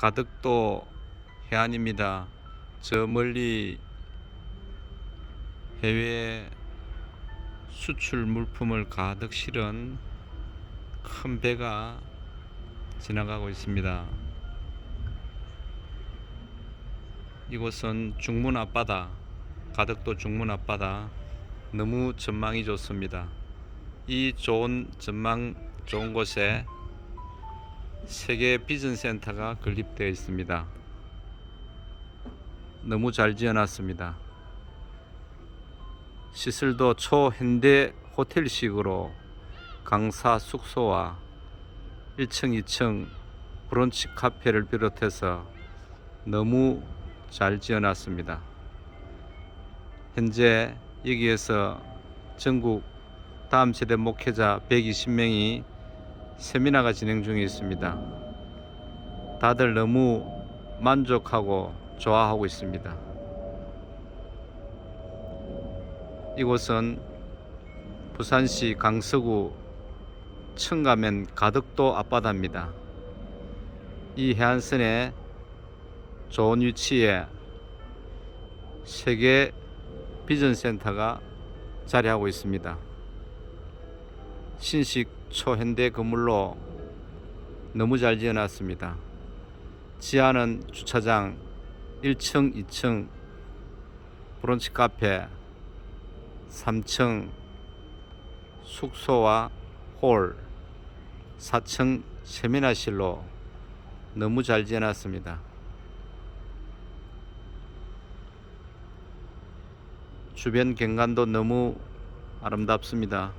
가덕도 해안입니다. 저 멀리 해외 수출 물품을 가득 실은 큰 배가 지나가고 있습니다. 이곳은 중문 앞바다, 가덕도 중문 앞바다 너무 전망이 좋습니다. 이 좋은 전망 좋은 곳에 세계 비전 센터가 건립되어 있습니다. 너무 잘 지어놨습니다. 시설도 초현대 호텔식으로 강사 숙소와 1층, 2층 브런치 카페를 비롯해서 너무 잘 지어놨습니다. 현재 여기에서 전국 다음 세대 목회자 120명이 세미나가 진행 중에 있습니다. 다들 너무 만족하고 좋아하고 있습니다. 이곳은 부산시 강서구 청가면 가덕도 앞바다입니다. 이 해안선에 좋은 위치에 세계 비전 센터가 자리하고 있습니다. 신식 초현대 건물로 너무 잘 지어놨습니다. 지하는 주차장 1층, 2층 브런치 카페 3층 숙소와 홀 4층 세미나실로 너무 잘 지어놨습니다. 주변 경관도 너무 아름답습니다.